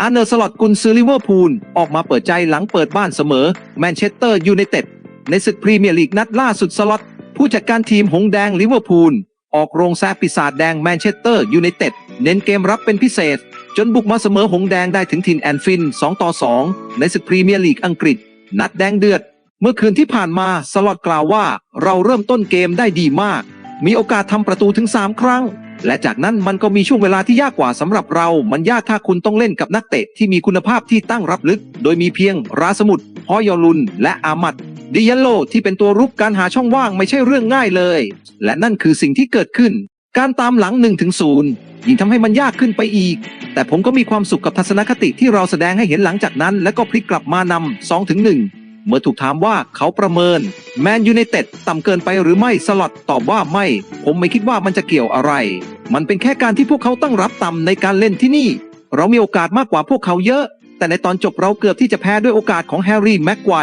อาเนอร์สลอตกุนซือลิเวอร์พูล ออกมาเปิดใจหลังเปิดบ้านเสมอแมนเชสเตอร์ยูไนเต็ดในศึกพรีเมียร์ลีกนัดล่าสุดสล็อตผู้จัดการทีมหงแดงลิเวอร์พูล ออกโรงแซะปีศาจแดงแมนเชสเตอร์ยูไนเต็ดเน้นเกมรับเป็นพิเศษ จนบุกมาเสมอหงแดงได้ถึงถิ่นแอนฟิน 2 ต่อ 2 ในศึกพรีเมียร์ลีกอังกฤษ นัดแดงเดือด เมื่อคืนที่ผ่านมาสล็อตกล่าวว่า เราเริ่มต้นเกมได้ดีมาก มีโอกาสทำประตูถึง 3 ครั้ง และจากนั้นมันก็มีช่วงเวลาที่ยากกว่าสำหรับเรา มันยากถ้าคุณต้องเล่นกับนักเตะที่มีคุณภาพที่ตั้งรับลึก โดยมีเพียงราสมุดฮอยอลุน และอามัดดิยันโลที่เป็นตัวรุกการหาช่องว่างไม่ใช่เรื่องง่ายเลย และนั่นคือสิ่งที่เกิดขึ้น การตามหลัง1ถึง0ยิ่งทำให้มันยากขึ้นไปอีก แต่ผมก็มีความสุขกับทัศนคติที่เราแสดงให้เห็นหลังจากนั้น และก็พลิกกลับมานำ2ถึง1เมื่อถูกถามว่าเขาประเมิน แมนยูไนเต็ดต่ำเกินไปหรือไม่สล็อตตอบว่าไม่ ผมไม่คิดว่ามันจะเกี่ยวอะไร มันเป็นแค่การที่พวกเขาตั้งรับต่ำในการเล่นที่นี่ เรามีโอกาสมากกว่าพวกเขาเยอะ แต่ในตอนจบเราเกือบที่จะแพ้ด้วยโอกาสของแฮร์รี่แม็กไกว